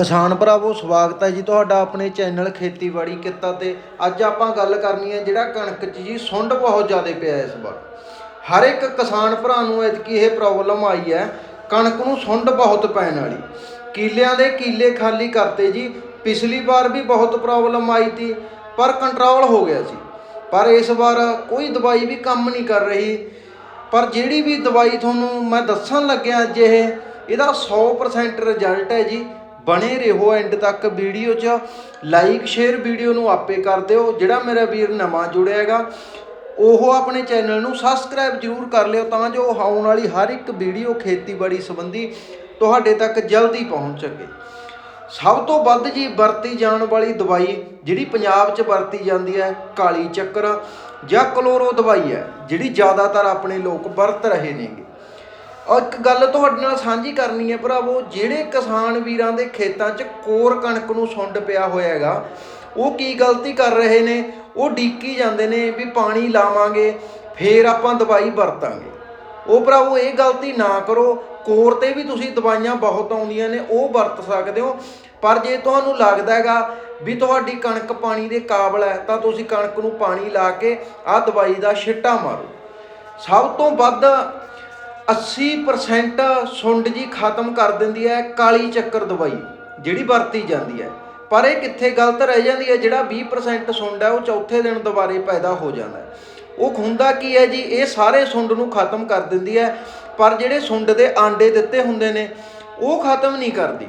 ਕਿਸਾਨ ਭਰਾਵੋ, ਸਵਾਗਤ ਹੈ ਜੀ ਤੁਹਾਡਾ ਆਪਣੇ ਚੈਨਲ ਖੇਤੀਬਾੜੀ ਕਿੱਤਾ ਤੇ। ਅੱਜ ਆਪਾਂ ਗੱਲ ਕਰਨੀ ਹੈ ਜਿਹੜਾ ਕਣਕ 'ਚ ਜੀ ਸੁੰਡ ਬਹੁਤ ਜ਼ਿਆਦਾ ਪਿਆ ਇਸ ਵਾਰ। ਹਰ ਇੱਕ ਕਿਸਾਨ ਭਰਾ ਨੂੰ ਐਤਕੀ ਇਹ ਪ੍ਰੋਬਲਮ ਆਈ ਹੈ, ਕਣਕ ਨੂੰ ਸੁੰਡ ਬਹੁਤ ਪੈਣ ਵਾਲੀ। ਕੀਲਿਆਂ ਦੇ ਕੀਲੇ ਖਾਲੀ ਕਰਤੇ ਜੀ, ਪਿਛਲੀ ਵਾਰ ਵੀ ਬਹੁਤ ਪ੍ਰੋਬਲਮ ਆਈ ਤੀ, ਪਰ ਕੰਟਰੋਲ ਹੋ ਗਿਆ ਸੀ। ਪਰ ਇਸ ਵਾਰ ਕੋਈ ਦਵਾਈ ਵੀ ਕੰਮ ਨਹੀਂ ਕਰ ਰਹੀ। ਪਰ ਜਿਹੜੀ ਵੀ ਦਵਾਈ ਤੁਹਾਨੂੰ ਮੈਂ ਦੱਸਣ ਲੱਗਿਆ ਅੱਜ ਇਹ, ਇਹਦਾ 100% ਰਿਜ਼ਲਟ ਹੈ ਜੀ। ਬਣੇ ਰਹੋ ਐਂਡ ਤੱਕ ਵੀਡੀਓ 'ਚ। ਲਾਈਕ ਸ਼ੇਅਰ ਵੀਡੀਓ ਨੂੰ ਆਪੇ ਕਰ ਦਿਓ। ਜਿਹੜਾ ਮੇਰਾ ਵੀਰ ਨਵਾਂ ਜੁੜਿਆ ਹੈਗਾ, ਉਹ ਆਪਣੇ ਚੈਨਲ ਨੂੰ ਸਬਸਕ੍ਰਾਈਬ ਜ਼ਰੂਰ ਕਰ ਲਿਓ ਤਾਂ ਜੋ ਆਉਣ ਵਾਲੀ ਹਰ ਇੱਕ ਵੀਡੀਓ ਖੇਤੀਬਾੜੀ ਸੰਬੰਧੀ ਤੁਹਾਡੇ ਤੱਕ ਜਲਦੀ ਪਹੁੰਚ ਸਕੇ। ਸਭ ਤੋਂ ਵੱਧ ਜੀ ਵਰਤੀ ਜਾਣ ਵਾਲੀ ਦਵਾਈ, ਜਿਹੜੀ ਪੰਜਾਬ 'ਚ ਵਰਤੀ ਜਾਂਦੀ ਹੈ, ਕਾਲੀ ਚੱਕਰ ਜਾਂ ਕਲੋਰੋ ਦਵਾਈ ਹੈ, ਜਿਹੜੀ ਜ਼ਿਆਦਾਤਰ ਆਪਣੇ ਲੋਕ ਵਰਤ ਰਹੇ ਨੇਗੇ। ਔਰ ਇੱਕ ਗੱਲ ਤੁਹਾਡੇ ਨਾਲ ਸਾਂਝੀ ਕਰਨੀ ਹੈ ਭਰਾਵੋ, ਜਿਹੜੇ ਕਿਸਾਨ ਵੀਰਾਂ ਦੇ ਖੇਤਾਂ 'ਚ ਕੋਰ ਕਣਕ ਨੂੰ ਸੁੰਡ ਪਿਆ ਹੋਇਆ ਹੈਗਾ, ਉਹ ਕੀ ਗਲਤੀ ਕਰ ਰਹੇ ਨੇ? ਉਹ ਡੀਕੀ ਜਾਂਦੇ ਨੇ ਵੀ ਪਾਣੀ ਲਾਵਾਂਗੇ, ਫੇਰ ਆਪਾਂ ਦਵਾਈ ਵਰਤਾਂਗੇ। ਉਹ ਭਰਾਵੋ, ਇਹ ਗਲਤੀ ਨਾ ਕਰੋ। ਕੋਰ ਤੇ ਵੀ ਤੁਸੀਂ ਦਵਾਈਆਂ ਬਹੁਤ ਆਉਂਦੀਆਂ ਨੇ, ਉਹ ਵਰਤ ਸਕਦੇ ਹੋ। ਪਰ ਜੇ ਤੁਹਾਨੂੰ ਲੱਗਦਾ ਹੈਗਾ ਵੀ ਤੁਹਾਡੀ ਕਣਕ ਪਾਣੀ ਦੇ ਕਾਬਲ ਹੈ, ਤਾਂ ਤੁਸੀਂ ਕਣਕ ਨੂੰ ਪਾਣੀ ਲਾ ਕੇ ਆਹ ਦਵਾਈ ਦਾ ਛਿੱਟਾ ਮਾਰੋ। ਸਭ ਤੋਂ ਵੱਧ 80% ਸੁੰਡ ਜੀ ਖਤਮ ਕਰ ਦਿੰਦੀ ਹੈ ਕਾਲੀ ਚੱਕਰ ਦਵਾਈ, ਜਿਹੜੀ ਵਰਤੀ ਜਾਂਦੀ ਹੈ। ਪਰ ਇਹ ਕਿੱਥੇ ਗਲਤ ਰਹਿ ਜਾਂਦੀ ਹੈ? ਜਿਹੜਾ 20% ਸੁੰਡ ਹੈ, ਉਹ ਚੌਥੇ ਦਿਨ ਦੁਬਾਰੇ ਪੈਦਾ ਹੋ ਜਾਂਦਾ ਹੈ। ਉਹ ਹੁੰਦਾ ਕੀ ਹੈ ਜੀ? ਇਹ ਸਾਰੇ ਸੁੰਡ ਨੂੰ ਖਤਮ ਕਰ ਦਿੰਦੀ ਹੈ, ਪਰ ਜਿਹੜੇ ਸੁੰਡ ਦੇ ਆਂਡੇ ਦਿੱਤੇ ਹੁੰਦੇ ਨੇ, ਉਹ ਖਤਮ ਨਹੀਂ ਕਰਦੀ।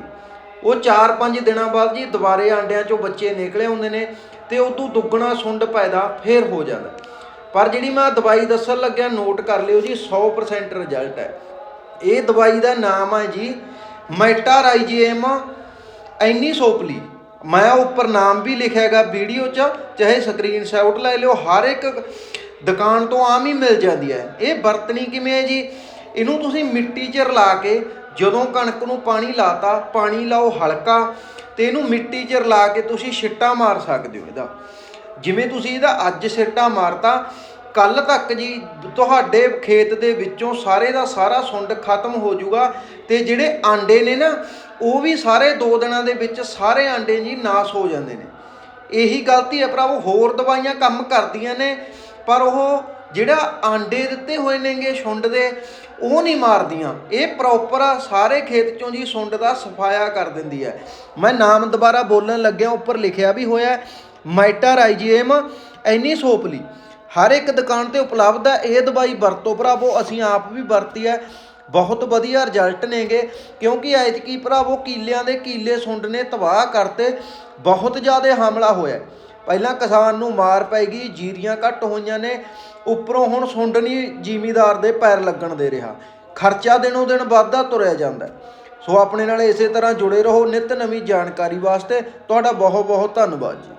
ਉਹ 4-5 ਦਿਨਾਂ ਬਾਅਦ ਜੀ ਦੁਬਾਰੇ ਆਂਡਿਆਂ ਚੋਂ ਬੱਚੇ ਨਿਕਲੇ ਹੁੰਦੇ ਨੇ ਤੇ ਉਦੋਂ ਦੁੱਗਣਾ ਸੁੰਡ ਪੈਦਾ ਫੇਰ ਹੋ ਜਾਂਦਾ। ਪਰ ਜਿਹੜੀ ਮੈਂ ਦਵਾਈ ਦੱਸਣ ਲੱਗਿਆ ਨੋਟ ਕਰ ਲਿਓ ਜੀ 100% ਰਿਜ਼ਲਟ ਹੈ। ਇਹ ਦਵਾਈ ਦਾ ਨਾਮ ਹੈ ਜੀ ਮੈਟਾਰਾਈਜੀਐਮ ਐਨੀ ਸੋਪਲੀ ਮੈਂ ਉੱਪਰ ਨਾਮ ਵੀ ਲਿਖਿਆ ਹੈਗਾ ਵੀਡੀਓ 'ਚ, ਚਾਹੇ ਸਕਰੀਨਸ਼ਾਟ ਲੈ ਲਿਓ, ਹਰ ਇੱਕ ਦੁਕਾਨ ਤੋਂ ਆਮ ਹੀ ਮਿਲ ਜਾਂਦੀ ਹੈ। ਇਹ ਵਰਤਣੀ ਕਿਵੇਂ ਹੈ ਜੀ? ਇਹਨੂੰ ਤੁਸੀਂ ਮਿੱਟੀ 'ਚ ਰਲਾ ਕੇ, ਜਦੋਂ ਕਣਕ ਨੂੰ ਪਾਣੀ ਲਾਤਾ, ਪਾਣੀ ਲਾਓ ਹਲਕਾ, ਤੇ ਇਹਨੂੰ ਮਿੱਟੀ 'ਚ ਰਲਾ ਕੇ ਤੁਸੀਂ ਛਿੱਟਾ ਮਾਰ ਸਕਦੇ ਹੋ ਇਹਦਾ। ਜਿਵੇਂ ਤੁਸੀਂ ਇਹਦਾ ਅੱਜ ਸਿਰਟਾ ਮਾਰਤਾ ਕੱਲ ਤੱਕ ਜੀ ਤੁਹਾਡੇ ਖੇਤ ਦੇ ਵਿੱਚੋਂ ਸਾਰੇ ਦਾ ਸਾਰਾ ਸੁੰਡ ਖਤਮ ਹੋ ਜਾਊਗਾ ਤੇ ਜਿਹੜੇ ਆਂਡੇ ਨੇ ਨਾ, ਉਹ ਵੀ ਸਾਰੇ 2 ਦਿਨਾਂ ਦੇ ਵਿੱਚ ਸਾਰੇ ਆਂਡੇ ਜੀ ਨਾਸ ਹੋ ਜਾਂਦੇ ਨੇ। ਇਹੀ ਗਲਤੀ ਹੈ ਭਰਾਵੋ, ਹੋਰ ਦਵਾਈਆਂ ਕੰਮ ਕਰਦੀਆਂ ਨੇ, ਪਰ ਉਹ ਜਿਹੜਾ ਆਂਡੇ ਦਿੱਤੇ ਹੋਏ ਨੇਗੇ ਸੁੰਡ ਦੇ, ਉਹ ਨਹੀਂ ਮਾਰਦੀਆਂ। ਇਹ ਪ੍ਰੋਪਰ ਸਾਰੇ ਖੇਤ ਚੋਂ ਜੀ ਸੁੰਡ ਦਾ ਸਫਾਇਆ ਕਰ ਦਿੰਦੀ ਹੈ। ਮੈਂ ਨਾਮ ਦੁਬਾਰਾ ਬੋਲਣ ਲੱਗਿਆ ਉੱਪਰ ਲਿਖਿਆ ਵੀ ਹੋਇਆ ਮਾਈਟਾਰਾਈਜੀਐਮ ਐਨੀ ਸੋਪਲੀ ਹਰ ਇੱਕ ਦੁਕਾਨ ਤੇ ਉਪਲਬਧ ਹੈ, ਇਹ ਦਵਾਈ ਵਰਤੋ ਭਰਾਵੋ, ਅਸੀਂ ਆਪ ਵੀ ਵਰਤੀ ਹੈ। ਬਹੁਤ ਵਧੀਆ ਰਿਜ਼ਲਟ ਨੇਗੇ, ਕਿਉਂਕਿ ਐਤਕੀ ਭਰਾਵੋ, ਕੀਲਿਆਂ ਦੇ ਕੀਲੇ ਸੁੰਡ ਨੇ ਤਬਾਹ ਕਰਤੇ, ਬਹੁਤ ਜ਼ਿਆਦਾ ਹਮਲਾ ਹੋਇਆ ਪਹਿਲਾਂ ਕਿਸਾਨ ਨੂੰ ਮਾਰ ਪੈ ਜੀਰੀਆਂ ਘੱਟ ਹੋਈਆਂ ਨੇ, ਉੱਪਰੋਂ ਹੁਣ ਸੁੰਡ ਨਹੀਂ ਜ਼ਿਮੀਦਾਰ ਦੇ ਪੈਰ ਲੱਗਣ ਦੇ ਰਿਹਾ। ਖਰਚਾ ਦਿਨੋਂ ਦਿਨ ਵੱਧਦਾ ਤੁਰਿਆ ਜਾਂਦਾ ਸੋ ਆਪਣੇ ਨਾਲ ਇਸੇ ਤਰ੍ਹਾਂ ਜੁੜੇ ਰਹੋ ਨਿਤ ਨਵੀਂ ਜਾਣਕਾਰੀ ਵਾਸਤੇ। ਤੁਹਾਡਾ ਬਹੁਤ ਬਹੁਤ ਧੰਨਵਾਦ ਜੀ।